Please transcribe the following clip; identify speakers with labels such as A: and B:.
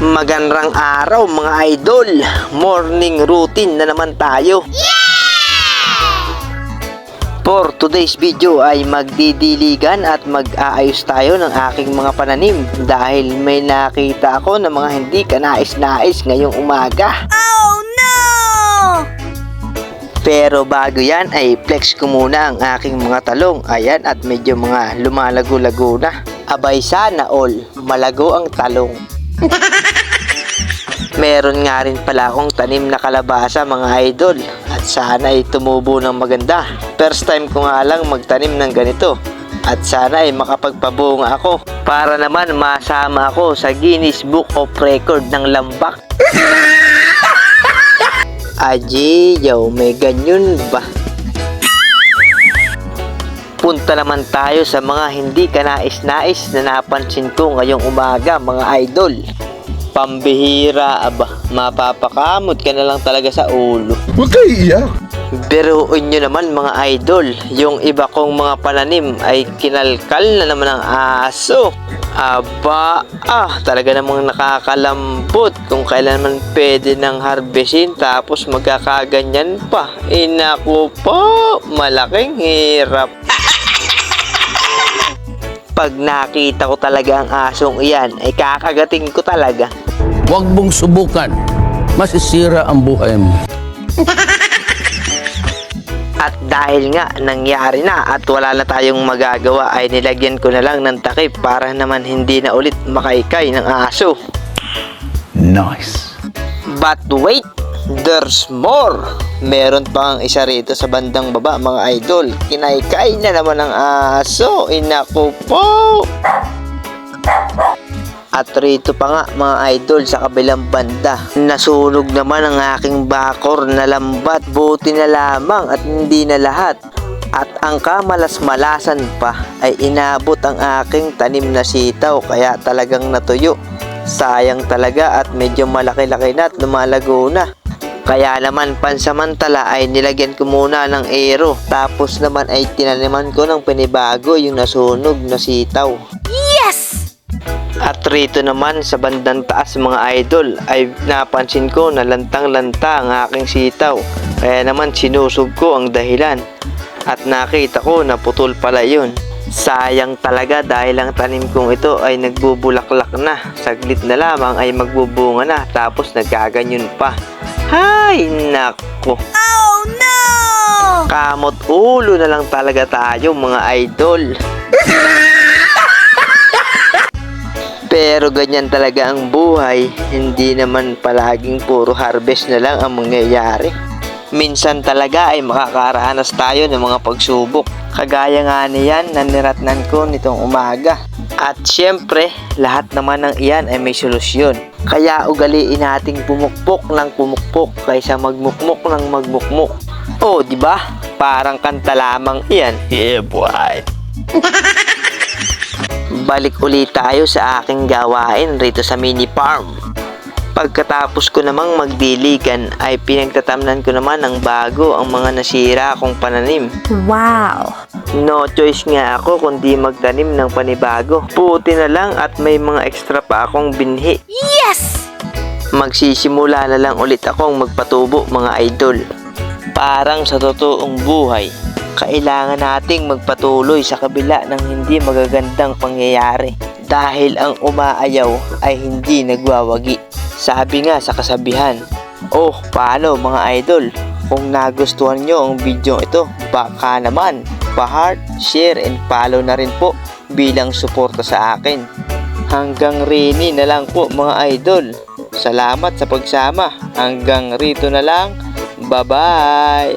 A: Magandang araw mga idol. Morning routine na naman tayo. For today's video ay magdidiligan at mag-aayos tayo ng aking mga pananim dahil may nakita ako ng mga hindi kanais-nais ngayong umaga.
B: Oh no!
A: Pero bago yan ay flex ko muna ang aking mga talong. Ayan at medyo mga lumalago-lago na. Abay sana all, malago ang talong. Meron nga rin pala akong tanim na kalabasa mga idol at sana ay tumubo ng maganda. First time ko nga lang magtanim ng ganito at sana ay makapagpabunga ako para naman masama ako sa Guinness Book of Record ng lambak. Aji, yaw, may ganyan ba? Punta naman tayo sa mga hindi kanais-nais na napansin ko ngayong umaga mga idol. Pambihira, aba, mapapakamot ka na lang talaga sa ulo.
C: Huwag kayo iiyak.
A: Biruin nyo naman mga idol, yung iba kong mga pananim ay kinalkal na naman ng aso. Aba, ah, talaga namang nakakalambot kung kailan man pwede ng harvestin tapos magkakaganyan pa. Inaku po, malaking hirap. Pag nakita ko talaga ang asong iyan, ay kakagating ko talaga.
D: Huwag mong subukan. Masisira ang buhay mo.
A: At dahil nga nangyari na at wala na tayong magagawa ay nilagyan ko na lang ng takip para naman hindi na ulit makaikay ng aso.
D: Nice.
A: But wait, there's more. Meron pang isa rito sa bandang baba mga idol. Kinaykay na naman ng aso. Inaku po. At rito pa nga mga idol sa kabilang banda. Nasunog naman ang aking bakor na lambat. Buti na lamang at hindi na lahat. At ang kamalas-malasan pa ay inabot ang aking tanim na sitaw kaya talagang natuyo. Sayang talaga at medyo malaki-laki na at lumalago na. Kaya naman pansamantala ay nilagyan ko muna ng aero. Tapos naman ay tinaniman ko ng panibago yung nasunog na sitaw.
B: Yes!
A: At rito naman sa bandang taas mga idol ay napansin ko na lantang-lanta ang aking sitaw. Kaya naman sinusog ko ang dahilan. At nakita ko na putol pala yun. Sayang talaga dahil ang tanim kong ito ay nagbubulaklak na. Saglit na lamang ay magbubunga na tapos nagkaganyan pa. Hay nako.
B: Oh no!
A: Kamot ulo na lang talaga tayo mga idol. Pero ganyan talaga ang buhay, hindi naman palaging puro harvest na lang ang mangyayari. Minsan talaga ay makakaranas tayo ng mga pagsubok. Kagaya nga niyan na niratnan ko nitong umaga. At syempre, lahat naman ng iyan ay may solusyon. Kaya ugaliin nating pumukpok ng pumukpok kaysa magmukmok ng magmukmok. Oh, di ba? Parang kanta lamang iyan.
D: Yeah, boy.
A: Balik ulit tayo sa aking gawain rito sa mini farm. Pagkatapos ko namang magdiligan ay pinagtatamnan ko naman ng bago ang mga nasira kong pananim.
B: Wow!
A: No choice nga ako kundi magtanim ng panibago. Puti na lang at may mga extra pa akong binhi.
B: Yes!
A: Magsisimula na lang ulit akong magpatubo mga idol. Parang sa totoong buhay, kailangan nating magpatuloy sa kabila ng hindi magagandang pangyayari. Dahil ang umaayaw ay hindi nagwawagi. Sabi nga sa kasabihan, Oh, paano mga idol? Kung nagustuhan nyo ang video ito, baka naman pa-heart, share, and follow na rin po bilang suporta sa akin. Hanggang rini na lang po mga idol. Salamat sa pagsama. Hanggang rito na lang. Bye-bye!